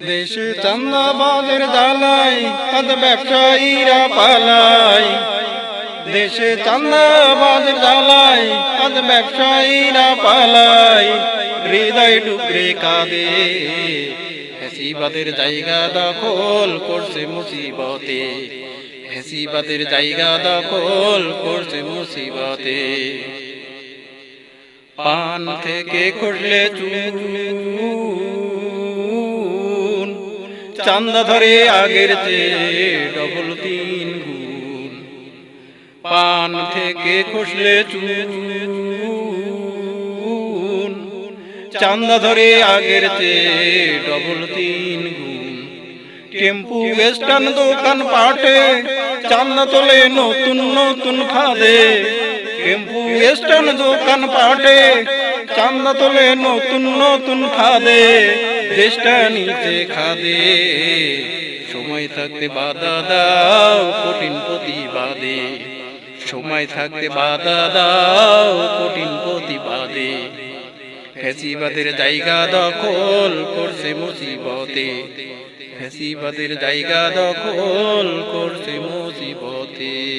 দেশে চান্দাবাজের জ্বালাই আজ ব্যবসায়ীরা পালাই দেশে চান্দাবাজের জ্বালাই আজ ব্যবসায়ীরা পালাই হৃদয় টুকরে কাঁদে হেসিবাদের জায়গা দখল করছে মুসিবতে। হেসিবাদের জায়গা দখল করছে মুসিবতে। পান থেকে খুঁজলে চুন চান্দা ধরে আগের চেয়ে ডবল তিন গুণ। পান থেকে খুঁজলে চুন। চান্দা ধরে আগের চেয়ে ডবল তিন গুণ। টেম্পু স্ট্যান্ড দোকান পাটে চান্দা তোলে নতুন নতুন খাদে। টেম্পু স্ট্যান্ড দোকান পাটে চান্দা তোলে নতুন নতুন খাদে। দেশটা নিচে খাদে। সময় থাকতে বাধা দাও, কঠিন প্রতিবাদে। সময় থাকতে বাধা দাও, কঠিন প্রতিবাদে। ফেসিবাদের জায়গা দখল করছে মুসিবতে। ফেসিবাদের জায়গা দখল করছে মুসিবতে।